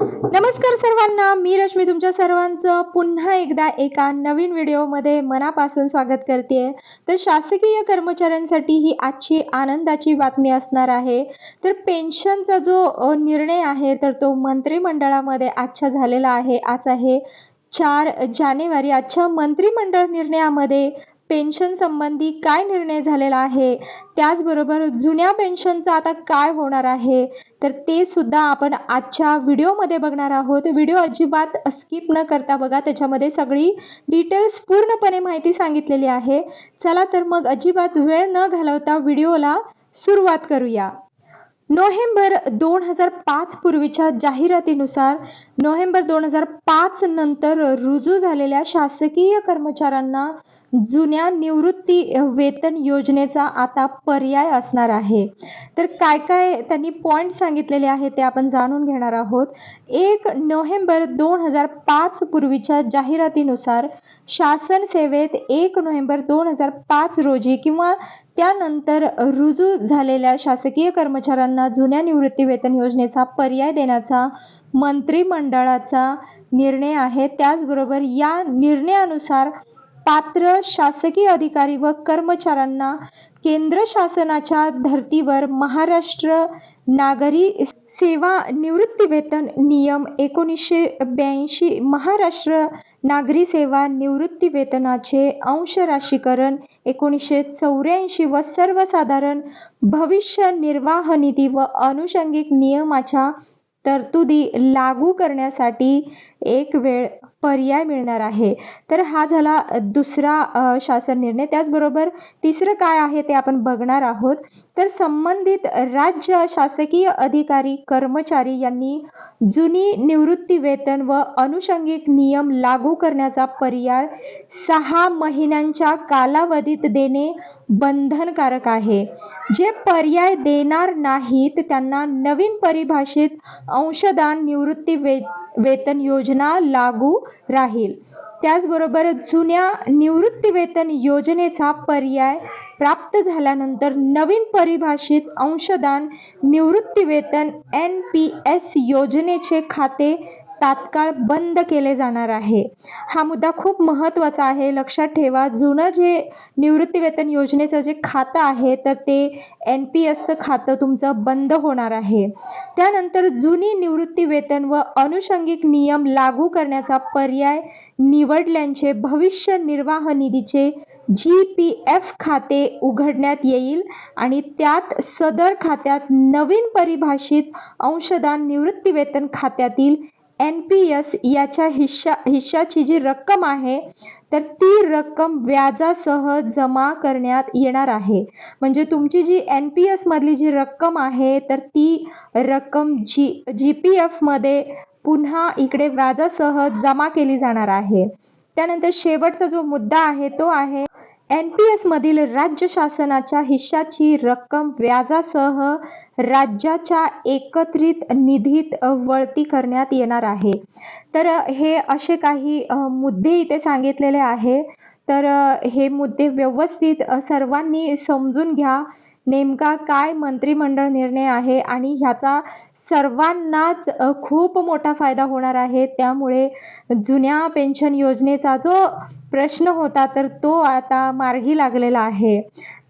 नमस्कार सर्वांना मी रश्मी तुमच्या सर्वांचं पुन्हा एकदा एका नवीन व्हिडिओमध्ये मनापासून स्वागत करते तर शासकीय कर्मचाऱ्यांसाठी ही आजची आनंदाची बातमी असणार आहे. तर पेन्शनचा जो निर्णय आहे तर तो मंत्रिमंडळामध्ये आजच्या झालेला आहे. आज आहे चार जानेवारी. आजच्या मंत्रिमंडळ निर्णयामध्ये पेन्शन संबंधी काय निर्णय झालेला आहे? त्याचबरोबर जुन्या पेन्शनचं आता काय होणार आहे? तर ते सुद्धा आपण आजच्या व्हिडिओमध्ये बघणार आहोत. व्हिडिओ अजिबात स्किप न करता बघा. त्याच्यामध्ये सगळी डिटेल्स पूर्णपणे माहिती सांगितलेली आहे. चला तर मग अजिबात वेळ न घालवता व्हिडिओला सुरुवात करूया. नोव्हेंबर दोन हजार पाच पूर्वीच्या जाहिरातीनुसार नोव्हेंबर दोन हजार पाच नंतर रुजू झालेल्या शासकीय कर्मचाऱ्यांना जुन्या निवृत्ती वेतन योजनेचा आता पर्याय असणार आहे. तर काय काय त्यांनी पॉईंट सांगितलेले आहे ते आपण जाणून घेणार आहोत. एक नोव्हेंबर दोन हजार पाच पूर्वीच्या जाहिरातीनुसार शासन सेवेत एक नोव्हेंबर दोन हजार पाच रोजी किंवा त्यानंतर रुजू झालेल्या शासकीय कर्मचाऱ्यांना जुन्या निवृत्ती वेतन योजनेचा पर्याय देण्याचा मंत्रिमंडळाचा निर्णय आहे. त्याचबरोबर या निर्णयानुसार पात्र शासकीय अधिकारी व कर्मचाऱ्यांना केंद्र शासनाच्या धर्तीवर महाराष्ट्र नागरी सेवा निवृत्ती वेतन नियम एकोणीसशे ब्याऐंशी महाराष्ट्र नागरी सेवा निवृत्ती वेतनाचे अंश राशीकरण एकोणीसशे चौऱ्याऐंशी व सर्वसाधारण भविष्य निर्वाह निधी व अनुषंगिक नियमाच्या तरतुदी लागू करण्यासाठी एक वेळ पर्याय मिळणार आहे. तर हा झाला दुसरा शासन निर्णय. त्याचबरोबर तिसरं काय आहे ते आपण बघणार आहोत. तर संबंधित राज्य शासकीय अधिकारी कर्मचारी यांनी जुनी निवृत्ती वेतन व अनुषंगिक नियम लागू करण्याचा पर्याय सहा महिन्यांच्या कालावधीत देणे बंधनकारक आहे. जे पर्याय देणार नाहीत त्यांना नवीन परिभाषित अंशदान निवृत्ती वे वेतन योजना लागू राहील. त्याचबरोबर जुन्या निवृत्तीवेतन योजनेचा पर्याय प्राप्त झाल्यानंतर नवीन परिभाषित अंशदान निवृत्तीवेतन एन पी एस योजनेचे खाते तात्काळ बंद केले जाणार आहे. हा मुद्दा खूप महत्त्वाचा आहे. लक्षात ठेवा जुनं जे निवृत्तीवेतन योजनेचं जे खातं आहे तर ते एन पी एसचं खातं तुमचं बंद होणार आहे. त्यानंतर जुनी निवृत्तीवेतन व अनुषंगिक नियम लागू करण्याचा पर्याय निवडल्यांचे भविष्य निर्वाह निधीचे जी पी एफ खाते उघडण्यात येईल आणि त्यात सदर खात्यात नवीन परिभाषित अंशदान निवृत्तीवेतन खात्यातील एन पी एस याच्या हिश्शा हिश्शाची जी रक्कम आहे तर ती रक्कम व्याजासह जमा करण्यात येणार आहे. म्हणजे तुमची जी एन पी एसमधली जी रक्कम आहे तर ती रक्कम जी जी पी एफमध्ये पुन्हा इकडे व्याजासह जमा केली जाणार आहे. त्यानंतर शेवटचा जो मुद्दा आहे तो आहे एन पी एसमधील राज्य शासनाच्या हिश्शाची रक्कम व्याजासह राज्याच्या एकत्रित निधीत वळती करण्यात येणार आहे. तर हे असे काही मुद्दे इथे सांगितलेले आहे. तर हे मुद्दे व्यवस्थित सर्वांनी समजून घ्या. नेमका काय मंत्रिमंडळ निर्णय आहे आणि ह्याचा सर्वांनाच खूप मोठा फायदा होणार आहे. त्यामुळे जुन्या पेन्शन योजनेचा जो प्रश्न होता तर तो आता मार्गी लागलेला आहे.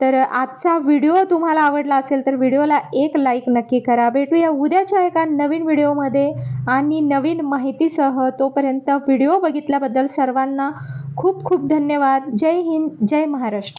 तर आजचा व्हिडिओ तुम्हाला आवडला असेल तर व्हिडिओला एक लाईक नक्की करा. भेटूया उद्याच्या एका नवीन व्हिडिओमध्ये आणि नवीन माहितीसह. तोपर्यंत व्हिडिओ बघितल्याबद्दल सर्वांना खूप खूप धन्यवाद. जय हिंद जय महाराष्ट्र.